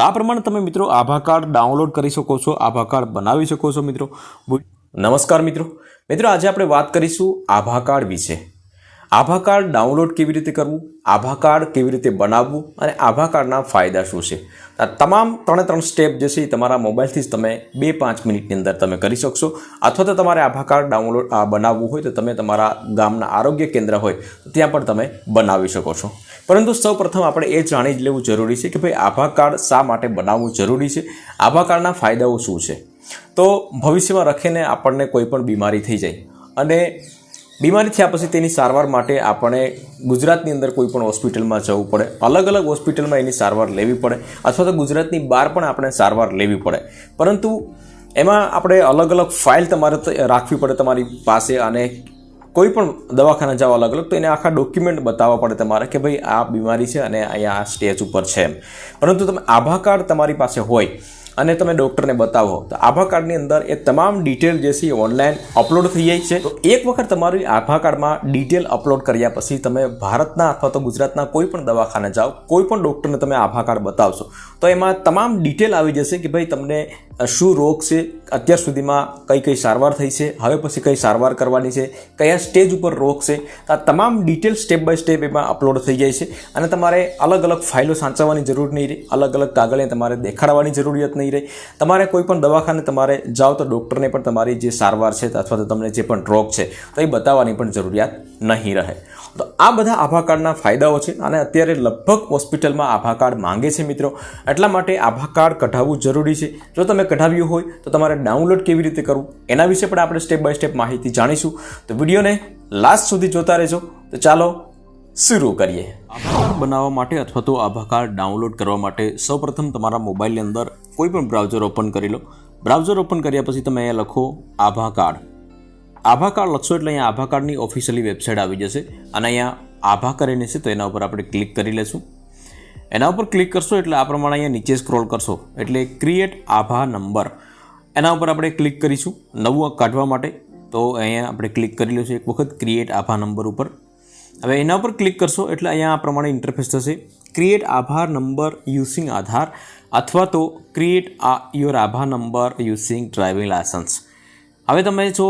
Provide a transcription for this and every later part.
તો આ પ્રમાણે તમે મિત્રો આભા કાર્ડ ડાઉનલોડ કરી શકો છો આભા કાર્ડ બનાવી શકો છો મિત્રો. નમસ્કાર મિત્રો. મિત્રો, આજે આપણે વાત કરીશું આભા કાર્ડ વિશે. આભા કાર્ડ ડાઉનલોડ કેવી રીતે કરવું? આભા કાર્ડ કેવી રીતે બનાવવું? અને આભા કાર્ડના ફાયદા શું છે? આ તમામ ત્રણે ત્રણ સ્ટેપ જે છે એ તમારા મોબાઈલથી જ તમે બે પાંચ મિનિટની અંદર તમે કરી શકશો. અથવા તો તમારે આભા કાર્ડ ડાઉનલોડ બનાવવું હોય તો તમે તમારા ગામના આરોગ્ય કેન્દ્ર હોય ત્યાં પણ તમે બનાવી શકો છો. પરંતુ સૌ પ્રથમ આપણે એ જાણી જ લેવું જરૂરી છે કે ભાઈ આભા કાર્ડ શા માટે બનાવવું જરૂરી છે? આભા કાર્ડના ફાયદાઓ શું છે? તો ભવિષ્યમાં રખીને આપણને કોઈ પણ બીમારી થઈ જાય અને બીમારી થયા પછી તેની સારવાર માટે આપણે ગુજરાતની અંદર કોઈ પણ હોસ્પિટલમાં જવું પડે. અલગ અલગ હોસ્પિટલમાં એની સારવાર લેવી પડે અથવા તો ગુજરાતની બહાર પણ આપણે સારવાર લેવી પડે. પરંતુ એમાં આપણે અલગ અલગ ફાઇલ તમારે રાખવી પડે તમારી પાસે અને કોઈ પણ દવાખાના જાઓ અલગ અલગ, તો એને આખા ડોક્યુમેન્ટ બતાવવા પડે તમારે કે ભાઈ આ બીમારી છે અને અહીંયા આ સ્ટેજ ઉપર છે એમ. પરંતુ તમે આભા કાર્ડ તમારી પાસે હોય અને તમે ડૉક્ટરને બતાવો. તો આભા કાર્ડની અંદર એ તમામ ડિટેલ જે છે એ ઓનલાઈન અપલોડ થઈ જાય છે. તો એક વખત તમારી આભા કાર્ડમાં ડિટેલ અપલોડ કર્યા પછી તમે ભારતના અથવા તો ગુજરાતના કોઈ પણ દવાખાને જાઓ, કોઈ પણ ડૉક્ટરને તમે આભા કાર્ડ બતાવશો. તો એમાં તમામ ડિટેલ આવી જશે કે ભાઈ તમને શું રોગ છે? અત્યાર સુધીમાં કઈ કઈ સારવાર થઈ છે? હવે પછી કઈ સારવાર કરવાની છે? કયા સ્ટેજ ઉપર રોગ છે? આ તમામ ડિટેલ સ્ટેપ બાય સ્ટેપ એમાં અપલોડ થઈ જાય છે. અને તમારે અલગ અલગ ફાઇલો સાચવવાની જરૂર નહીં રહે. અલગ અલગ કાગળને તમારે દેખાડવાની જરૂરિયાત નહીં રહે. તમારે કોઈ પણ દવાખાને તમારે જાઓ તો ડૉક્ટરને પણ તમારી જે સારવાર છે અથવા તો તમને જે પણ રોગ છે, તો એ બતાવવાની પણ જરૂરિયાત નહીં રહે. તો આ બધા આભા કાર્ડના ફાયદાઓ છે. અને અત્યારે લગભગ હોસ્પિટલમાં આભા કાર્ડ માંગે છે મિત્રો. એટલા માટે આભા કાર્ડ કઢાવવું જરૂરી છે. જો તમે કઢાવ્યું હોય તો તમારે ડાઉનલોડ કેવી રીતે કરવું એના વિશે પણ આપણે સ્ટેપ બાય સ્ટેપ માહિતી જાણીશું. તો વિડીયોને લાસ્ટ સુધી જોતા રહેજો. તો ચાલો શરૂ કરીએ. આભા કાર્ડ બનાવવા માટે અથવા તો આભા કાર્ડ ડાઉનલોડ કરવા માટે સૌપ્રથમ તમારા મોબાઈલની અંદર કોઈ પણ બ્રાઉઝર ઓપન કરી લો. બ્રાઉઝર ઓપન કર્યા પછી તમે અહીંયા લખો આભા કાર્ડ આભા કાર્ડ લખશો એટલે અહીંયા આભા કાર્ડની ઓફિશિયલી વેબસાઇટ આવી જશે અને અહીંયા આભા કરીને છે તો એના ઉપર આપણે ક્લિક કરી લેશું. એના ઉપર ક્લિક કરશો એટલે આ પ્રમાણે અહીંયા નીચે સ્ક્રોલ કરશો. એટલે ક્રિએટ આભા નંબર એના ઉપર આપણે ક્લિક કરીશું. નવું કાઢવા માટે તો અહીંયા આપણે ક્લિક કરી લઈશું એક વખત ક્રિએટ આભા નંબર ઉપર. હવે એના ઉપર ક્લિક કરશો એટલે અહીંયા આ પ્રમાણે ઇન્ટરફેસ થશે. ક્રિએટ આભાર નંબર યુઝિંગ આધાર અથવા તો ક્રિએટ આ યોર આભા નંબર યુઝિંગ ડ્રાઇવિંગ લાયસન્સ હવે તમે જો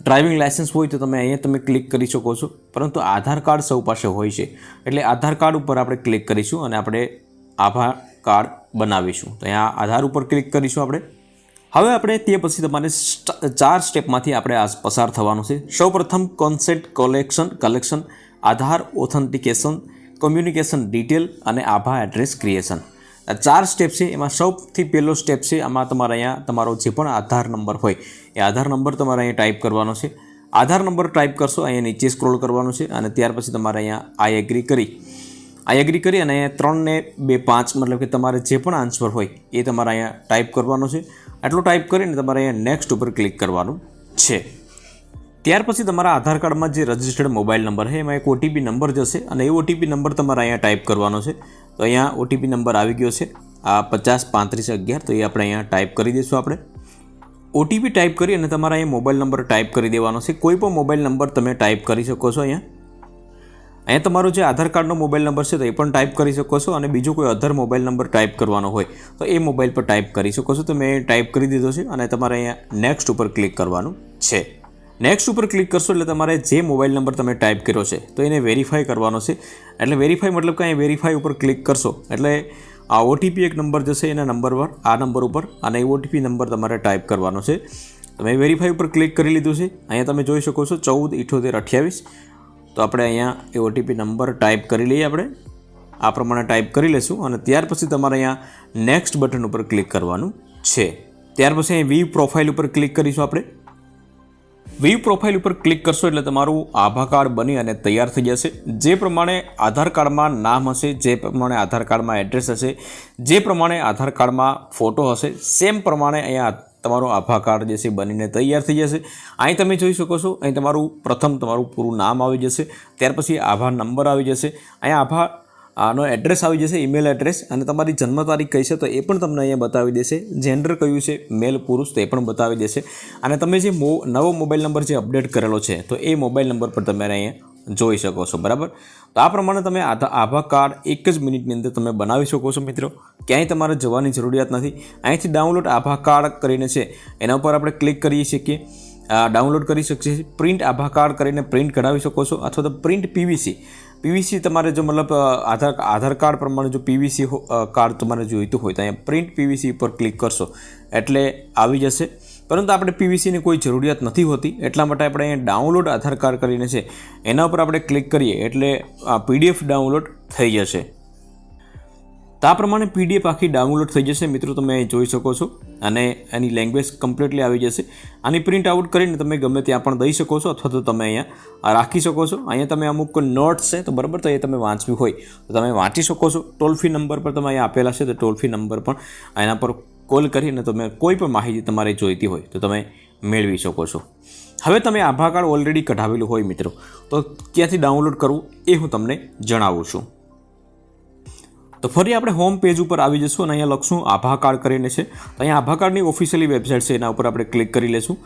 ડ્રાઇવિંગ લાઇસન્સ હોય તો તમે અહીંયા તમે ક્લિક કરી શકો છો. પરંતુ આધાર કાર્ડ સૌ પાસે હોય છે. એટલે આધાર કાર્ડ ઉપર આપણે ક્લિક કરીશું અને આપણે આધાર કાર્ડ બનાવીશું. તો અહીંયા આધાર ઉપર ક્લિક કરીશું આપણે. હવે આપણે તે પછી તમારે ચાર સ્ટેપમાંથી આપણે આ પસાર થવાનું છે. સૌપ્રથમ concept collection collection Aadhaar authentication communication detail અને આભા એડ્રેસ ક્રિએશન ચાર સ્ટેપ છે. એમાં સૌથી પહેલો સ્ટેપ છે આમાં તમારે અહીંયા તમારો જે પણ આધાર નંબર હોય, એ આધાર નંબર તમારે અહીંયા ટાઈપ કરવાનો છે. આધાર નંબર ટાઈપ કરશો, અહીંયા નીચે સ્ક્રોલ કરવાનો છે અને ત્યાર પછી તમારે અહીંયા આઈ એગ્રી કરી. આઈ એગ્રી કરી અને અહીંયા ત્રણને બે પાંચ મતલબ કે તમારે જે પણ આન્સર હોય, એ તમારે અહીંયા ટાઈપ કરવાનો છે. આટલું ટાઈપ કરીને તમારે અહીંયા નેક્સ્ટ ઉપર ક્લિક કરવાનું છે. ત્યાર પછી તમારા આધાર કાર્ડમાં જે રજિસ્ટર્ડ મોબાઈલ નંબર છે, એમાં એક ઓટીપી નંબર જશે અને એ ઓટીપી નંબર તમારે અહીંયા ટાઈપ કરવાનો છે. તો અહીંયા ઓટીપી નંબર આવી ગયો છે. આ પચાસ પાંત્રીસ અગિયાર, તો એ આપણે અહીંયા ટાઈપ કરી દઈશું આપણે. ઓટીપી ટાઈપ કરી અને તમારા અહીંયા મોબાઈલ નંબર ટાઈપ કરી દેવાનો છે. કોઈ પણ મોબાઈલ નંબર તમે ટાઈપ કરી શકો છો અહીંયા. અહીંયા તમારો જે આધાર કાર્ડનો મોબાઈલ નંબર છે, તો એ પણ ટાઈપ કરી શકો છો અને બીજો કોઈ અધર મોબાઈલ નંબર ટાઈપ કરવાનો હોય, તો એ મોબાઈલ પર ટાઈપ કરી શકો છો. તો મેં ટાઈપ કરી દીધો છે અને તમારે અહીંયા નેક્સ્ટ ઉપર ક્લિક કરવાનું છે. નેક્સ્ટ ઉપર ક્લિક કરશો એટલે તમારે જે મોબાઈલ નંબર તમે ટાઈપ કર્યો છે, તો એને વેરીફાઈ કરવાનો છે. એટલે વેરીફાઈ મતલબ કે વેરીફાઈ ઉપર ક્લિક કરશો. એટલે આ ઓટીપી એક નંબર જશે, એના નંબર પર, આ નંબર ઉપર, અને એ ઓટીપી નંબર તમારે ટાઈપ કરવાનો છે. તમે વેરીફાઈ ઉપર ક્લિક કરી લીધું છે. અહીંયા તમે જોઈ શકો છો ચૌદ, ઇઠોતેર, અઠ્યાવીસ. તો આપણે અહીંયા એ ઓટીપી નંબર ટાઈપ કરી લઈએ આપણે. આ પ્રમાણે ટાઈપ કરી લેશું, અને ત્યાર પછી તમારે અહીંયા નેક્સ્ટ બટન ઉપર ક્લિક કરવાનું છે. ત્યાર પછી અહીં વી પ્રોફાઇલ ઉપર ક્લિક કરીશું આપણે. વી પ્રોફાઇલ ઉપર ક્લિક કરશો એટલે તમારું આભા કાર્ડ બની અને તૈયાર થઈ જશે. જે પ્રમાણે આધાર કાર્ડમાં નામ હશે, જે પ્રમાણે આધાર કાર્ડમાં એડ્રેસ હશે, જે પ્રમાણે આધાર કાર્ડમાં ફોટો હશે, સેમ પ્રમાણે અહીંયા તમારું આભા કાર્ડ જે છે બનીને તૈયાર થઈ જશે. અહીં તમે જોઈ શકો છો, અહીં તમારું પ્રથમ તમારું પૂરું નામ આવી જશે. ત્યાર પછી આભા નંબર આવી જશે. અહીંયા આભા આનો એડ્રેસ આવી જશે ઈમેલ એડ્રેસ અને તમારી જન્મ તારીખ કઈ છે તો એ પણ તમને અહીંયા બતાવી દેશે. જેન્ડર કયું છે મેલ પુરુષ, તો એ પણ બતાવી દેશે. અને તમે જે મો, નવો મોબાઈલ નંબર જે અપડેટ કરેલો છે, તો એ મોબાઈલ નંબર પર તમે અહીંયા જોઈ શકો છો, બરાબર? તો આ પ્રમાણે તમે આભા કાર્ડ એક જ મિનિટની અંદર તમે બનાવી શકો છો, મિત્રો. ક્યાંય તમારે જવાની જરૂરિયાત નથી. અહીંથી ડાઉનલોડ આભા કાર્ડ કરીને છે, એના ઉપર આપણે ક્લિક કરી શકીએ ડાઉનલોડ કરી શકીએ છીએ. પ્રિન્ટ આભા કાર્ડ કરીને પ્રિન્ટ કઢાવી શકો છો, અથવા તો પ્રિન્ટ પીવીસી પીવીસી તમારે જો મતલબ આધાર આધાર કાર્ડ પ્રમાણે જો પીવીસી કાર્ડ તમારે જોઈતું હોય તો અહીંયા પ્રિન્ટ પીવીસી પર ક્લિક કરશો. એટલે આવી જશે. પરંતુ આપણે પીવીસીની કોઈ જરૂરિયાત નથી હોતી. એટલા માટે આપણે અહીંયા ડાઉનલોડ આધાર કાર્ડ કરીને છે, એના ઉપર આપણે ક્લિક કરીએ એટલે આ પીડીએફ ડાઉનલોડ થઈ જશે. તો પ્રમાણે પીડીએફ આખી ડાઉનલોડ થઈ જશે. મિત્રો, તમે જોઈ શકો છો. અને એની લેંગ્વેજ કમ્પ્લીટલી આવી જશે. આની પ્રિન્ટ આઉટ કરીને તમે ગમે ત્યાં પણ દઈ શકો છો અથવા તો તમે અહીંયા રાખી શકો છો. અહીંયા તમે અમુક નોટ્સ છે, તો બરાબર તો એ તમે વાંચવી હોય. તો તમે વાંચી શકો છો. ટોલ ફ્રી નંબર પર તમે અહીંયા આપેલા છે, તો ટોલ ફ્રી નંબર પણ એના પર કોલ કરીને તમે કોઈ પણ માહિતી તમારે જોઈતી હોય, તો તમે મેળવી શકો છો. હવે તમે આભા કાર્ડ ઓલરેડી કઢાવેલું હોય, મિત્રો. તો ક્યાંથી ડાઉનલોડ કરવું એ હું તમને જણાવું છું. તો ફરી આપણે હોમ પેજ ઉપર આવી જશું અને અહીંયા લખશું આભા કાર્ડ કરીને છે. તો અહીંયા આભા કાર્ડની ઓફિશિયલી વેબસાઇટ છે, એના ઉપર આપણે ક્લિક કરી લેશું.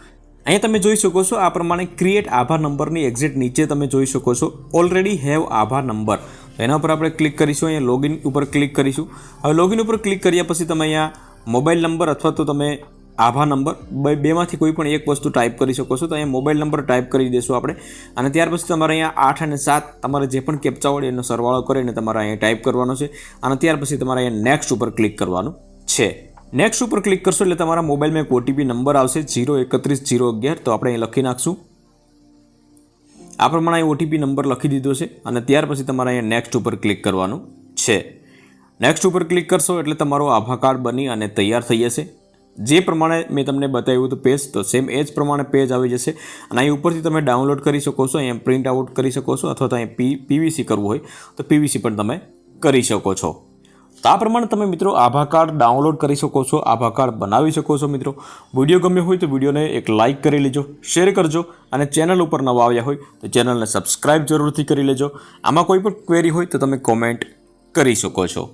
અહીંયા તમે જોઈ શકો છો આ પ્રમાણે ક્રિએટ આભા નંબરની એક્ઝેક્ટ નીચે તમે જોઈ શકો છો. ઓલરેડી હેવ આભા નંબર તો એના ઉપર આપણે ક્લિક કરીશું, અહીંયા લોગિન ઉપર ક્લિક કરીશું. હવે લોગિન ઉપર ક્લિક કર્યા પછી તમે અહીંયા મોબાઈલ નંબર અથવા તો તમે આભા નંબર. બેમાંથી કોઈ પણ એક વસ્તુ ટાઈપ કરી શકો છો. તો અહીંયા મોબાઈલ નંબર ટાઈપ કરી દેશું આપણે. અને ત્યાર પછી તમારે અહીંયા આઠ અને સાત તમારે જે પણ કેપ્ચા હોય એનો સરવાળો કરીને તમારે અહીંયા ટાઈપ કરવાનો છે. અને ત્યાર પછી તમારે અહીંયા નેક્સ્ટ ઉપર ક્લિક કરવાનું છે. નેક્સ્ટ ઉપર ક્લિક કરશો એટલે તમારા મોબાઈલમાં એક ઓટીપી નંબર આવશે જીરો એકત્રીસ જીરો અગિયાર. તો આપણે અહીં લખી નાખશું. આ પ્રમાણે ઓટીપી નંબર લખી દીધો છે. અને ત્યાર પછી તમારે અહીંયા નેક્સ્ટ ઉપર ક્લિક કરવાનું છે. નેક્સ્ટ ઉપર ક્લિક કરશો એટલે તમારો આભા કાર્ડ બની અને તૈયાર થઈ જશે. જે પ્રમાણે મેં તમને બતાવ્યું હતું પેજ તો સેમ એ જ પ્રમાણે પેજ આવી જશે. અને અહીં ઉપરથી તમે ડાઉનલોડ કરી શકો છો, અહીંયા પ્રિન્ટ આઉટ કરી શકો છો, અથવા તો અહીં પી પીવીસી કરવું હોય, તો પીવીસી પણ તમે કરી શકો છો. તો આ પ્રમાણે તમે મિત્રો આભા કાર્ડ ડાઉનલોડ કરી શકો છો આભા કાર્ડ બનાવી શકો છો મિત્રો. વીડિયો ગમ્યો હોય તો વિડીયોને એક લાઇક કરી લેજો શેર કરજો, અને ચેનલ ઉપર નવા આવ્યા હોય, તો ચેનલને સબસ્ક્રાઇબ જરૂરથી કરી લેજો. આમાં કોઈ પણ ક્વેરી હોય તો તમે કોમેન્ટ કરી શકો છો.